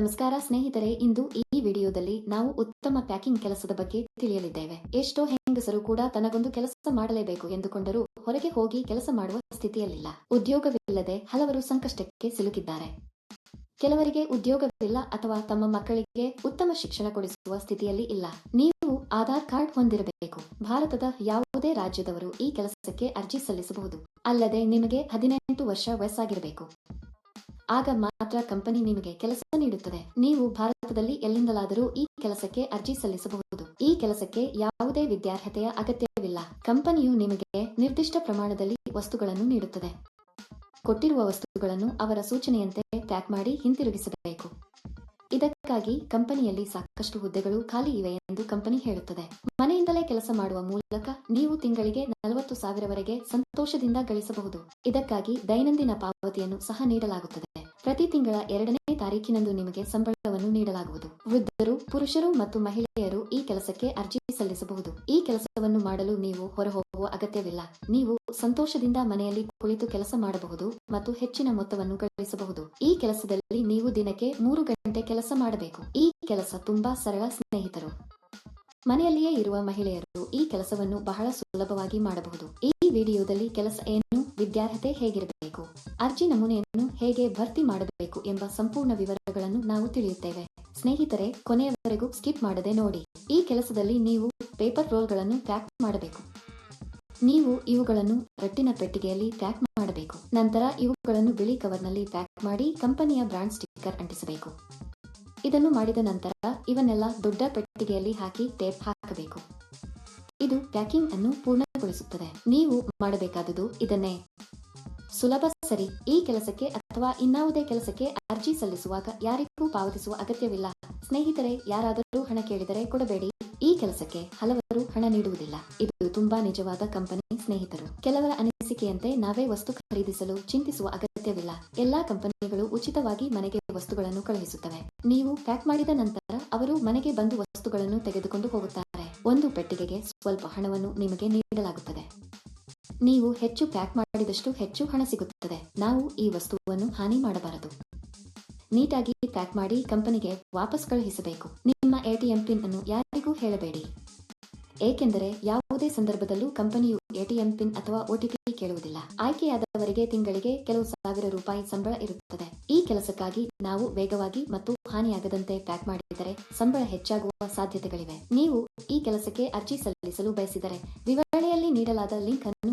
ನಮಸ್ಕಾರ ಸ್ನೇಹಿತರೆ, ಇಂದು ಈ ವಿಡಿಯೋದಲ್ಲಿ ನಾವು ಉತ್ತಮ ಪ್ಯಾಕಿಂಗ್ ಕೆಲಸದ ಬಗ್ಗೆ ತಿಳಿಯಲಿದ್ದೇವೆ. ಎಷ್ಟೋ ಹೆಂಗಸರು ಕೂಡ ತನಗೊಂದು ಕೆಲಸ ಮಾಡಲೇಬೇಕು ಎಂದುಕೊಂಡರೂ ಹೊರಗೆ ಹೋಗಿ ಕೆಲಸ ಮಾಡುವ ಸ್ಥಿತಿಯಲ್ಲಿಲ್ಲ. ಉದ್ಯೋಗವಿಲ್ಲದೆ ಹಲವರು ಸಂಕಷ್ಟಕ್ಕೆ ಸಿಲುಕಿದ್ದಾರೆ. ಕೆಲವರಿಗೆ ಉದ್ಯೋಗವಿಲ್ಲ ಅಥವಾ ತಮ್ಮ ಮಕ್ಕಳಿಗೆ ಉತ್ತಮ ಶಿಕ್ಷಣ ಕೊಡಿಸುವ ಸ್ಥಿತಿಯಲ್ಲಿ ಇಲ್ಲ. ನೀವು ಆಧಾರ್ ಕಾರ್ಡ್ ಹೊಂದಿರಬೇಕು. ಭಾರತದ ಯಾವುದೇ ರಾಜ್ಯದವರು ಈ ಕೆಲಸಕ್ಕೆ ಅರ್ಜಿ ಸಲ್ಲಿಸಬಹುದು. ಅಲ್ಲದೆ ನಿಮಗೆ ಹದಿನೆಂಟು ವರ್ಷ ವಯಸ್ಸಾಗಿರಬೇಕು. ಆಗ ಮಾತ್ರ ಕಂಪನಿ ನಿಮಗೆ ಕೆಲಸ ನೀಡುತ್ತದೆ ನೀವು ಭಾರತದಲ್ಲಿ ಎಲ್ಲಿಂದಲಾದರೂ ಈ ಕೆಲಸಕ್ಕೆ ಅರ್ಜಿ ಸಲ್ಲಿಸಬಹುದು. ಈ ಕೆಲಸಕ್ಕೆ ಯಾವುದೇ ವಿದ್ಯಾರ್ಹತೆಯ ಅಗತ್ಯವಿಲ್ಲ. ಕಂಪನಿಯು ನಿಮಗೆ ನಿರ್ದಿಷ್ಟ ಪ್ರಮಾಣದಲ್ಲಿ ವಸ್ತುಗಳನ್ನು ನೀಡುತ್ತದೆ. ಕೊಟ್ಟಿರುವ ವಸ್ತುಗಳನ್ನು ಅವರ ಸೂಚನೆಯಂತೆ ಪ್ಯಾಕ್ ಮಾಡಿ ಹಿಂತಿರುಗಿಸಬೇಕು. ಇದಕ್ಕಾಗಿ ಕಂಪನಿಯಲ್ಲಿ ಸಾಕಷ್ಟು ಹುದ್ದೆಗಳು ಖಾಲಿ ಇವೆ ಎಂದು ಕಂಪನಿ ಹೇಳುತ್ತದೆ. ಮನೆಯಿಂದಲೇ ಕೆಲಸ ಮಾಡುವ ಮೂಲಕ ನೀವು ತಿಂಗಳಿಗೆ ನಲವತ್ತು ಸಾವಿರವರೆಗೆ ಸಂತೋಷದಿಂದ ಗಳಿಸಬಹುದು. ಇದಕ್ಕಾಗಿ ದೈನಂದಿನ ಪಾವತಿಯನ್ನು ಸಹ ನೀಡಲಾಗುತ್ತದೆ. ಪ್ರತಿ ತಿಂಗಳ ಎರಡನೇ ತಾರೀಕಿನಂದು ನಿಮಗೆ ಸಂಬಳವನ್ನು ನೀಡಲಾಗುವುದು. ವೃದ್ಧರು, ಪುರುಷರು ಮತ್ತು ಮಹಿಳೆಯರು ಈ ಕೆಲಸಕ್ಕೆ ಅರ್ಜಿ ಸಲ್ಲಿಸಬಹುದು. ಈ ಕೆಲಸವನ್ನು ಮಾಡಲು ನೀವು ಹೊರಹೋಗುವ ಅಗತ್ಯವಿಲ್ಲ. ನೀವು ಸಂತೋಷದಿಂದ ಮನೆಯಲ್ಲಿ ಕುಳಿತು ಕೆಲಸ ಮಾಡಬಹುದು ಮತ್ತು ಹೆಚ್ಚಿನ ಮೊತ್ತವನ್ನು ಗಳಿಸಬಹುದು ಈ ಕೆಲಸದಲ್ಲಿ ನೀವು ದಿನಕ್ಕೆ ಮೂರು ಗಂಟೆ ಕೆಲಸ ಮಾಡಬೇಕು. ಈ ಕೆಲಸ ತುಂಬಾ ಸರಳ ಸ್ನೇಹಿತರು. ಮನೆಯಲ್ಲಿಯೇ ಇರುವ ಮಹಿಳೆಯರು ಈ ಕೆಲಸವನ್ನು ಬಹಳ ಸುಲಭವಾಗಿ ಮಾಡಬಹುದು. ಈ ವಿಡಿಯೋದಲ್ಲಿ ಕೆಲಸ ಏನು, ವಿದ್ಯಾರ್ಹತೆ ಹೇಗಿರಬೇಕು, ಅರ್ಜಿ ನಮೂನೆಯನ್ನು ಹೇಗೆ ಭರ್ತಿ ಮಾಡಬೇಕು ಎಂಬ ಸಂಪೂರ್ಣ ವಿವರಗಳನ್ನು ನಾವು ತಿಳಿಯುತ್ತೇವೆ. ಸ್ನೇಹಿತರೆ, ಕೊನೆಯವರೆಗೂ ಸ್ಕಿಪ್ ಮಾಡದೆ ನೋಡಿ. ಈ ಕೆಲಸದಲ್ಲಿ ನೀವು ಪೇಪರ್ ರೋಲ್ಗಳನ್ನು ಪ್ಯಾಕ್ ಮಾಡಬೇಕು. ನೀವು ಇವುಗಳನ್ನು ರಟ್ಟಿನ ಪೆಟ್ಟಿಗೆಯಲ್ಲಿ ಪ್ಯಾಕ್ ಮಾಡಬೇಕು. ನಂತರ ಇವುಗಳನ್ನು ಬಿಳಿ ಕವರ್ನಲ್ಲಿ ಪ್ಯಾಕ್ ಮಾಡಿ ಕಂಪನಿಯ ಬ್ರಾಂಡ್ ಸ್ಟಿಕ್ಕರ್ ಅಂಟಿಸಬೇಕು. ಇದನ್ನು ಮಾಡಿದ ನಂತರ ಇವನ್ನೆಲ್ಲ ದೊಡ್ಡ ಪೆಟ್ಟಿಗೆಯಲ್ಲಿ ಹಾಕಿ ಟೇಪ್ ಹಾಕಬೇಕು. ಇದು ಪ್ಯಾಕಿಂಗ್ ಅನ್ನು ಪೂರ್ಣಗೊಳಿಸುತ್ತದೆ. ನೀವು ಮಾಡಬೇಕಾದುದು ಇದನ್ನೇ. ಸುಲಭ ಸರಿ. ಈ ಕೆಲಸಕ್ಕೆ ಅಥವಾ ಇನ್ನಾವುದೇ ಕೆಲಸಕ್ಕೆ ಅರ್ಜಿ ಸಲ್ಲಿಸುವಾಗ ಯಾರಿಗೂ ಪಾವತಿಸುವ ಅಗತ್ಯವಿಲ್ಲ. ಸ್ನೇಹಿತರೆ, ಯಾರಾದರೂ ಹಣ ಕೇಳಿದರೆ ಕೊಡಬೇಡಿ. ಈ ಕೆಲಸಕ್ಕೆ ಹಲವರು ಹಣ ನೀಡುವುದಿಲ್ಲ. ಇದು ತುಂಬಾ ನಿಜವಾದ ಕಂಪನಿ ಸ್ನೇಹಿತರು. ಕೆಲವರ ಅನಿಸಿಕೆಯಂತೆ ನಾವೇ ವಸ್ತು ಖರೀದಿಸಲು ಚಿಂತಿಸುವ ಅಗತ್ಯವಿಲ್ಲ. ಎಲ್ಲಾ ಕಂಪನಿಗಳು ಉಚಿತವಾಗಿ ಮನೆಗೆ ವಸ್ತುಗಳನ್ನು ಕಳುಹಿಸುತ್ತವೆ. ನೀವು ಪ್ಯಾಕ್ ಮಾಡಿದ ನಂತರ ಅವರು ಮನೆಗೆ ಬಂದು ವಸ್ತುಗಳನ್ನು ತೆಗೆದುಕೊಂಡು ಹೋಗುತ್ತಾರೆ. ಒಂದು ಪೆಟ್ಟಿಗೆಗೆ ಸ್ವಲ್ಪ ಹಣವನ್ನು ನಿಮಗೆ ನೀಡಲಾಗುತ್ತದೆ. ನೀವು ಹೆಚ್ಚು ಪ್ಯಾಕ್ ಮಾಡಿದಷ್ಟು ಹೆಚ್ಚು ಹಣ ಸಿಗುತ್ತದೆ. ನಾವು ಈ ವಸ್ತುವನ್ನು ಹಾನಿ ಮಾಡಬಾರದು. ನೀಟಾಗಿ ಪ್ಯಾಕ್ ಮಾಡಿ ಕಂಪನಿಗೆ ವಾಪಸ್ ಕಳುಹಿಸಬೇಕು. ನಿಮ್ಮ ಎಟಿಎಂ ಪಿನ್ ಅನ್ನು ಯಾರಿಗೂ ಹೇಳಬೇಡಿ. ಏಕೆಂದರೆ ಯಾವುದೇ ಸಂದರ್ಭದಲ್ಲೂ ಕಂಪನಿಯು ಎಟಿಎಂ ಪಿನ್ ಅಥವಾ ಒಟಿಪಿ ಕೇಳುವುದಿಲ್ಲ. ಆಯ್ಕೆಯಾದವರಿಗೆ ತಿಂಗಳಿಗೆ ಕೆಲವು ಸಾವಿರ ರೂಪಾಯಿ ಸಂಬಳ ಇರುತ್ತದೆ. ಈ ಕೆಲಸಕ್ಕಾಗಿ ನಾವು ವೇಗವಾಗಿ ಮತ್ತು ಹಾನಿಯಾಗದಂತೆ ಪ್ಯಾಕ್ ಮಾಡಿದರೆ ಸಂಬಳ ಹೆಚ್ಚಾಗುವ ಸಾಧ್ಯತೆಗಳಿವೆ. ನೀವು ಈ ಕೆಲಸಕ್ಕೆ ಅರ್ಜಿ ಸಲ್ಲಿಸಲು ಬಯಸಿದರೆ ವಿವರಣೆಯಲ್ಲಿ ನೀಡಲಾದ ಲಿಂಕ್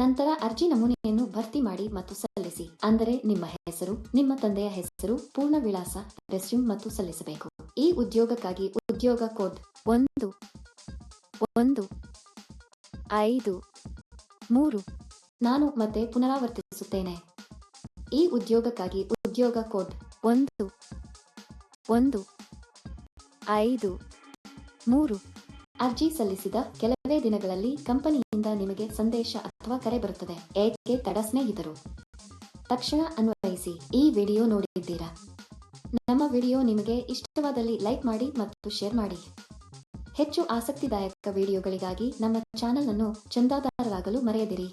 ನಂತರ ಅರ್ಜಿ ನಮೂನೆಯನ್ನು ಭರ್ತಿ ಮಾಡಿ ಮತ್ತು ಸಲ್ಲಿಸಿ. ಅಂದರೆ ನಿಮ್ಮ ಹೆಸರು, ನಿಮ್ಮ ತಂದೆಯ ಹೆಸರು, ಪೂರ್ಣ ವಿಳಾಸ ರೆಸ್ಯೂಮ್ ಮತ್ತು ಸಲ್ಲಿಸಬೇಕು. ಈ ಉದ್ಯೋಗಕ್ಕಾಗಿ ಉದ್ಯೋಗ ಕೋಡ್ ಒಂದು ಒಂದು, ಐದು, ಮೂರು ನಾನು ಮತ್ತೆ ಪುನರಾವರ್ತಿಸುತ್ತೇನೆ. ಈ ಉದ್ಯೋಗಕ್ಕಾಗಿ ಉದ್ಯೋಗ ಕೋಡ್ ಒಂದು ಒಂದು, ಐದು, ಮೂರು ಅರ್ಜಿ ಸಲ್ಲಿಸಿದ ಕೆಲವೇ ದಿನಗಳಲ್ಲಿ ಕಂಪನಿಯಿಂದ ನಿಮಗೆ ಸಂದೇಶ ಅಥವಾ ಕರೆ ಬರುತ್ತದೆ. ಏಕೆ ತಡ ಸ್ನೇಹಿತರು? ತಕ್ಷಣ ಅನ್ವಯಿಸಿ, ಈ ವಿಡಿಯೋ ನೋಡಿದ್ದೀರಾ? ನಮ್ಮ ವಿಡಿಯೋ ನಿಮಗೆ ಇಷ್ಟವಾದಲ್ಲಿ ಲೈಕ್ ಮಾಡಿ ಮತ್ತು ಶೇರ್ ಮಾಡಿ. ಹೆಚ್ಚು ಆಸಕ್ತಿದಾಯಕ ವಿಡಿಯೋಗಳಿಗಾಗಿ ನಮ್ಮ ಚಾನೆಲ್ ಅನ್ನು ಚಂದಾದಾರರಾಗಲು ಮರೆಯದಿರಿ.